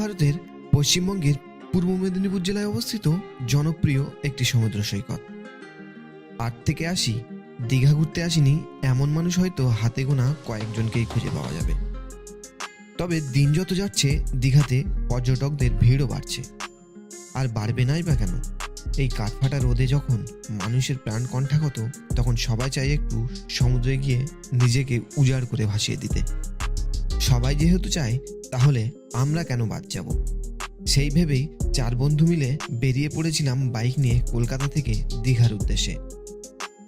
ভারতের পশ্চিমবঙ্গের পূর্ব মেদিনীপুর জেলায় অবস্থিত জনপ্রিয় একটি সমুদ্র সৈকত। আট থেকে আসি দীঘা ঘুরতে আসেনি এমন মানুষ হয়তো হাতে গোনা কয়েকজনকেই খুঁজে পাওয়া যাবে। তবে দিন যত যাচ্ছে, দীঘাতে পর্যটকদের ভিড়ও বাড়ছে। আর বাড়বে নাই বা কেন? এই কাঠফাটা রোদে যখন মানুষের প্রাণ কণ্ঠাগত, তখন সবাই চায় একটু সমুদ্রে গিয়ে নিজেকে উজাড় করে ভাসিয়ে দিতে। সবাই যেহেতু চায়, তাহলে আমরা কেন বাদ যাব? সেই ভেবেই চার বন্ধু মিলে বেরিয়ে পড়েছিলাম বাইক নিয়ে কলকাতা থেকে দীঘার উদ্দেশ্যে।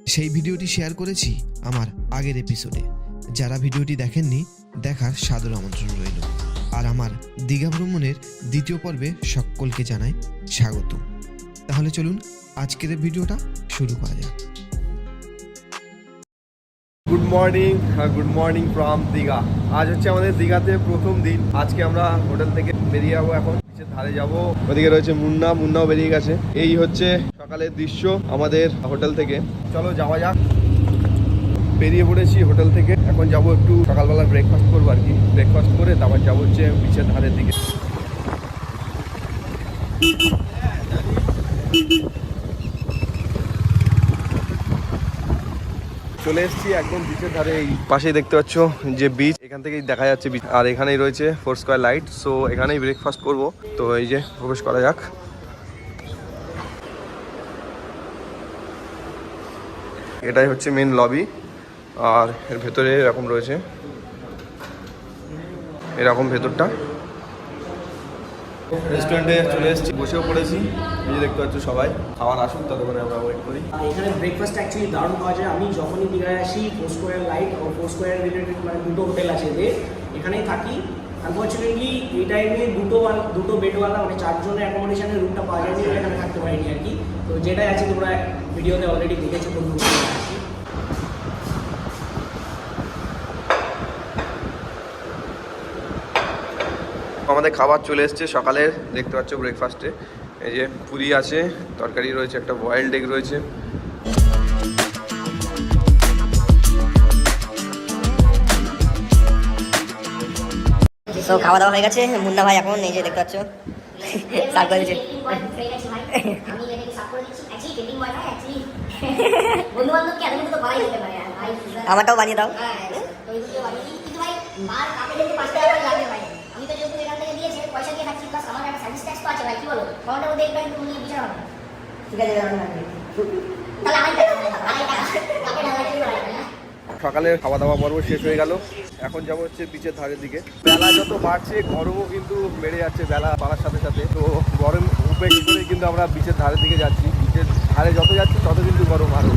সেই ভিডিওটি শেয়ার করেছি আমার আগের এপিসোডে যারা ভিডিওটি দেখেননি, দেখার সাদর আমন্ত্রণ রইল। আর আমার দীঘা ভ্রমণের দ্বিতীয় পর্বে সকলকে জানাই স্বাগত। তাহলে চলুন আজকের ভিডিওটা শুরু করা যাক। Morning good morning from Digha আজ হচ্ছে আমাদের দীঘাতে প্রথম দিন। আজকে আমরা হোটেল থেকে বেরিয়ে যাব এখন। ধারে যাব। ওদিকে রয়েছে মুন্না। মুন্নাও বেরিয়ে গেছে। এই হচ্ছে সকালের দৃশ্য আমাদের হোটেল থেকে। চলো যাওয়া যাক। বেরিয়ে পড়েছি হোটেল থেকে। এখন যাব একটু সকালবেলা ব্রেকফাস্ট করব আর কি। ব্রেকফাস্ট করে তারপর যাব হচ্ছে বিচের ধারের দিকে। চলে এসেছি একদম বিচের ধারে এই পাশেই দেখতে পাচ্ছ যে বিচ এখান থেকেই দেখা যাচ্ছে বিচ আর এখানেই রয়েছে ফোর স্কোয়ার লাইট সো এখানেই ব্রেকফাস্ট করব। তো এই যে, প্রবেশ করা যাক। এটাই হচ্ছে মেন লবি আর এর ভেতরে এরকম রয়েছে। এরকম ভেতরটা। রেস্টুরেন্টে চলে এসেছি। বসেও পড়েছি। যে দেখতে পাচ্ছ সবাই। খাওয়ার আসুন ততক্ষণে আমরা ওয়েট করি। এখানে ব্রেকফাস্ট অ্যাকচুয়ালি দারুণ পাওয়া যায়। আমি যখনই দীঘায় আসি ফোর স্কোয়ার লাইট ও ফোর রিলেটেড মানে দুটো হোটেল আছে যে এখানেই থাকি। আনফর্চুনেটলি এই টাইমে দুটো দুটো বেডওয়ালা মানে চারজনের অ্যাকোমোডেশনের রুমটা পাওয়া যায়নি, এখানে থাকতে পারিনি আর কি। তো যেটাই আছে, তোমরা ভিডিওতে অলরেডি দেখেছ কোন আমাদের খাবার চলে এসছে সকালের দেখতে পাচ্ছ ব্রেকফাস্টে এই যে পুরি আছে তরকারি রয়েছে একটা বয়েলড এগ রয়েছে। তো খাওয়া দাওয়া হয়ে গেছে মুন্না ভাই এখন এই যে দেখতে পাচ্ছ। করে দিচ্ছে আমারটাও বানিয়ে দাও। পয়সা দিয়ে প্লাস আমার একটা সার্ভিস ট্যাক্স তো আছে ভাই কি বলো? মধ্যে বিচার হবে। ঠিক আছে। তাহলে আমি সকালের খাওয়া দাওয়া পর্ব শেষ হয়ে গেল। এখন যাব হচ্ছে বিচের ধারের দিকে। বেলা যত বাড়ছে গরমও কিন্তু বেড়ে যাচ্ছে বেলা বাড়ার সাথে সাথে। তো গরম উপেক্ষা করে কিন্তু আমরা বিচের ধারের দিকে যাচ্ছি। বিচের ধারে যত যাচ্ছি তত কিন্তু গরম আরও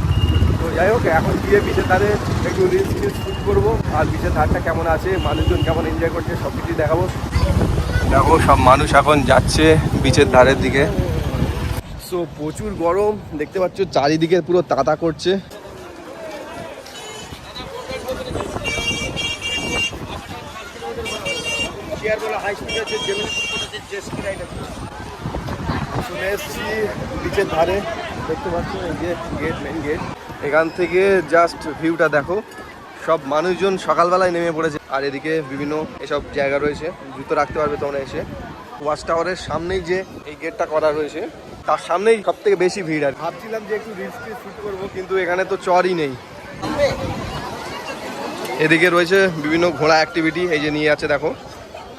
তো যাই হোক এখন গিয়ে বিচের ধারে একটু রিলস টিলস শ্যুট করব। আর বিচের ধারটা কেমন আছে মানুষজন কেমন এনজয় করছে সব কিছুই দেখাবো। দেখো, সব মানুষ এখন যাচ্ছে বিচের ধারের দিকে। সো প্রচুর গরম, দেখতে পাচ্ছ চারিদিকে পুরো তাতা করছে। এসেছি বিচের ধারে, দেখতে গেট মেন গেট এখান থেকে জাস্ট ভিউটা দেখো। সব মানুষজন সকালবেলায় নেমে পড়েছে। আর এদিকে বিভিন্ন এসব জায়গা রয়েছে, জুতো রাখতে পারবে তোমরা এসে। ওয়াচ টাওয়ারের সামনেই যে এই গেটটা করা রয়েছে, তার সামনেই সব থেকে বেশি ভিড় আর ভাবছিলাম যে একটু রিলস শ্যুট করব, কিন্তু এখানে তো চরই নেই। এদিকে রয়েছে বিভিন্ন ঘোড়া অ্যাক্টিভিটি এই যে নিয়ে আছে দেখো।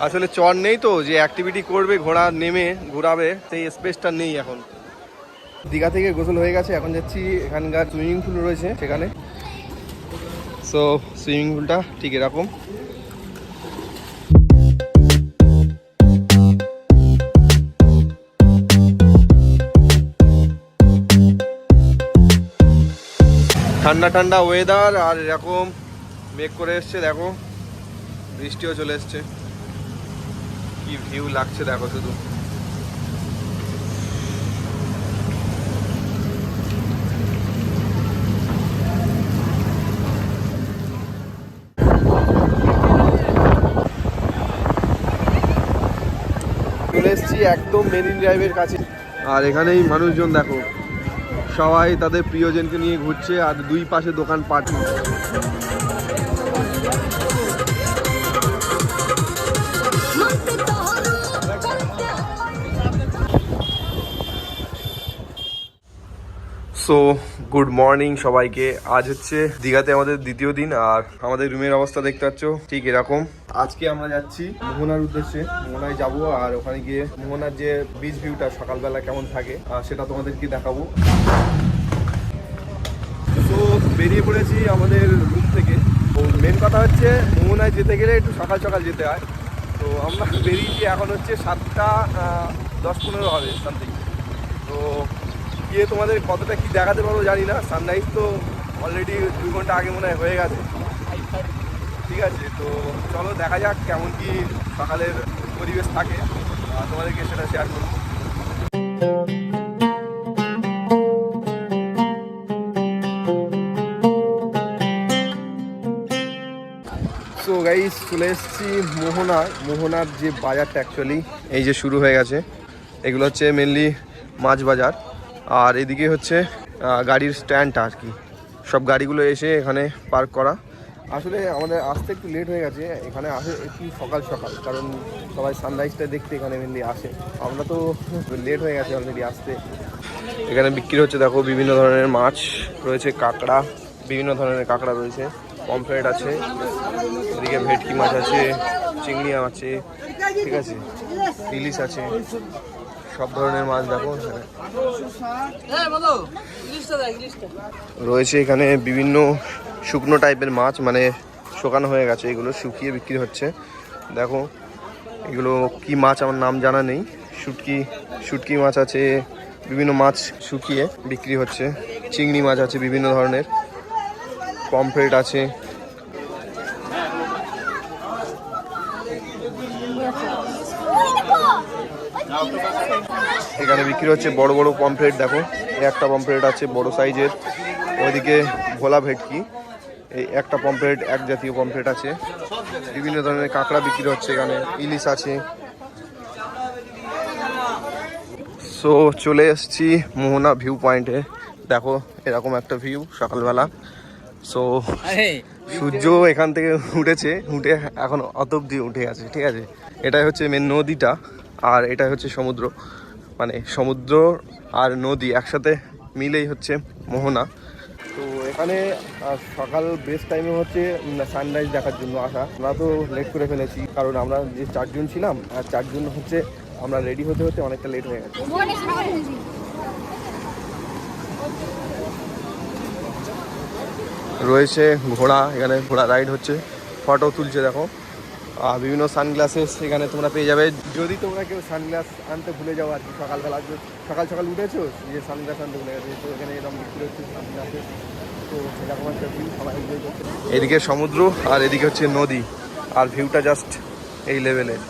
আসলে চর নেই তো, যে অ্যাক্টিভিটি করবে, ঘোড়া নেমে ঘোরাবে, সেই স্পেসটা নেই এখন। দীঘা থেকে গোসল হয়ে গেছে, এখন যাচ্ছি এখানকার সুইমিং পুল রয়েছে সেখানে। সো সুইমিং পুলটা ঠিক এরকম। ঠান্ডা ঠান্ডা ওয়েদার আর এরকম মেঘ করে এসছে, দেখো। বৃষ্টিও চলে এসছে। কি ভিউ লাগছে, দেখো শুধু। চলে এসেছি একদম মেরিন ড্রাইভের কাছে। আর এখানেই মানুষজন, দেখো। সবাই তাদের প্রিয়জনকে নিয়ে ঘুরছে আর দুই পাশে দোকান পাট সো গুড মর্নিং সবাইকে। আজ হচ্ছে দীঘাতে আমাদের দ্বিতীয় দিন, আর আমাদের রুমের অবস্থা দেখতে পাচ্ছ, ঠিক এরকম। আজকে আমরা যাচ্ছি মোহনার উদ্দেশ্যে। মোহনায় যাব, আর ওখানে গিয়ে মোহনার যে বিচ ভিউটা সকালবেলা কেমন থাকে সেটা তোমাদেরকে দেখাবো। তো বেরিয়ে পড়েছি আমাদের রুম থেকে। তো মেন কথা হচ্ছে, মোহনায় যেতে গেলে একটু সকাল সকাল যেতে হয়। তো আমরা বেরিয়েছি এখন হচ্ছে সাতটা দশ পনেরো হবে সামথিং তো গিয়ে তোমাদের কতটা কি দেখাতে পারব জানি না। সানরাইজ তো অলরেডি দুই ঘণ্টা আগে মনে হয় হয়ে গেছে। ঠিক আছে, তো চলো দেখা যাক কেমন কি সকালের পরিবেশ থাকে। তোমাদেরকে সেটা শেয়ার করব। চলে এসেছি মোহনার। মোহনার যে বাজারটা অ্যাকচুয়ালি এই যে শুরু হয়ে গেছে। এগুলো হচ্ছে মেনলি মাছ বাজার। আর এদিকে হচ্ছে গাড়ির স্ট্যান্ডটা আর কি। সব গাড়িগুলো এসে এখানে পার্ক করা। আসলে আমাদের আসতে একটু লেট হয়ে গেছে, এখানে আসে একটু সকাল সকাল, কারণ সবাই সানরাইজটা দেখতে এখানে মেনলি আসে। আমরা তো লেট হয়ে গেছে অলরেডি আসতে। এখানে বিক্রি হচ্ছে, দেখো, বিভিন্ন ধরনের মাছ রয়েছে, কাঁকড়া, বিভিন্ন ধরনের কাঁকড়া রয়েছে পমফ্রেট আছে, এদিকে ভেটকি মাছ আছে, চিংড়ি আছে, ঠিক আছে, ইলিশ আছে। সব ধরনের মাছ দেখো রয়েছে এখানে বিভিন্ন শুকনো টাইপের মাছ মানে শুকানো হয়ে গেছে এগুলো শুকিয়ে বিক্রি হচ্ছে। দেখো এগুলো কি মাছ আমার নাম জানা নেই। শুটকি শুটকি মাছ আছে বিভিন্ন মাছ শুকিয়ে বিক্রি হচ্ছে। চিংড়ি মাছ আছে বিভিন্ন ধরনের। পমফ্রেট আছে। এখানে বিক্রি হচ্ছে বড় বড় পমফ্রেট দেখো। একটা পমফ্রেট আছে বড় সাইজের। ওইদিকে ভোলা ভেটকি। এই একটা পমফ্রেট এক জাতীয় পমফ্রেট আছে। বিভিন্ন ধরনের কাঁকড়া বিক্রি হচ্ছে এখানে। ইলিশ আছে। সো চলে এসেছি মোহনা ভিউ পয়েন্টে দেখো এরকম একটা ভিউ সকালবেলা। সো সূর্য এখান থেকে উঠেছে। উঠে এখন অত অব্দি উঠে আছে ঠিক আছে? এটাই হচ্ছে মেন নদীটা। আর এটাই হচ্ছে সমুদ্র। মানে সমুদ্র আর নদী একসাথে মিলেই হচ্ছে মোহনা। তো এখানে সকাল বেস্ট টাইমে হচ্ছে সানরাইজ দেখার জন্য আসা। আমরা তো লেট করে ফেলেছি, কারণ আমরা যে চারজন ছিলাম, আর চারজন হচ্ছে আমরা রেডি হতে হতে অনেকটা লেট হয়ে গেছে। রয়েছে ঘোড়া, এখানে ঘোড়া রাইড হচ্ছে। ফটো তুলছে দেখো। আর বিভিন্ন সানগ্লাসেস এখানে তোমরা পেয়ে যাবে। যদি তোমরা কেউ সানগ্লাস আনতে ভুলে যাও আর কি, সকালবেলা সকাল সকাল উঠেছো যে সানগ্লাস আনতে ভুলে গেছে, তো এখানে এরকম বিক্রি হচ্ছে সানগ্লাসেস তো এদিকে সমুদ্র আর এদিকে হচ্ছে নদী, আর ভিউটা জাস্ট এই লেভেলের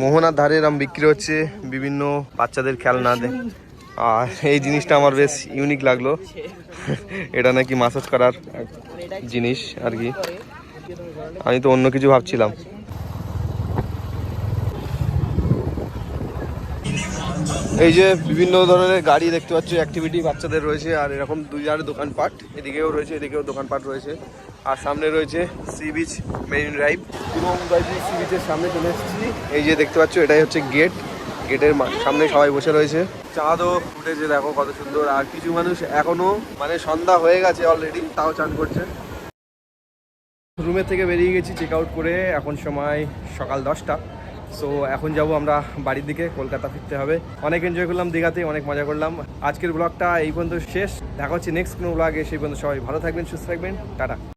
মোহনার ধারে এরম বিক্রি হচ্ছে, বিভিন্ন বাচ্চাদের খেলনা আর এই জিনিসটা আমার বেশ ইউনিক লাগল। এটা নাকি মাসাজ করার জিনিস আর কি। আমি তো অন্য কিছু ভাবছিলাম। এই যে বিভিন্ন ধরনের গাড়ি দেখতে পাচ্ছ অ্যাক্টিভিটি বাচ্চাদের রয়েছে আর এরকম দুই জায়গায় দোকানপাট এদিকেও রয়েছে এদিকেও দোকানপাট রয়েছে। আর সামনে রয়েছে সি বিচ মেরিন ড্রাইভ এবং সি বিচের সামনে চলে এসেছি। এই যে দেখতে পাচ্ছ এটাই হচ্ছে গেট গেটের সামনে সবাই বসে রয়েছে। চাঁদও উঠেছে দেখো কত সুন্দর। আর কিছু মানুষ এখনও মানে সন্ধ্যা হয়ে গেছে অলরেডি তাও চান করছে। রুমের থেকে বেরিয়ে গেছি চেক আউট করে। এখন সময় সকাল দশটা। সো এখন যাব আমরা বাড়ির দিকে কলকাতা ফিরতে হবে। অনেক এনজয় করলাম দীঘাতে অনেক মজা করলাম। আজকের ব্লগটা এই পর্যন্ত শেষ। দেখা হচ্ছে নেক্সট কোনো ব্লগে সেই পর্যন্ত সবাই ভালো থাকবেন সুস্থ থাকবেন। টাটা।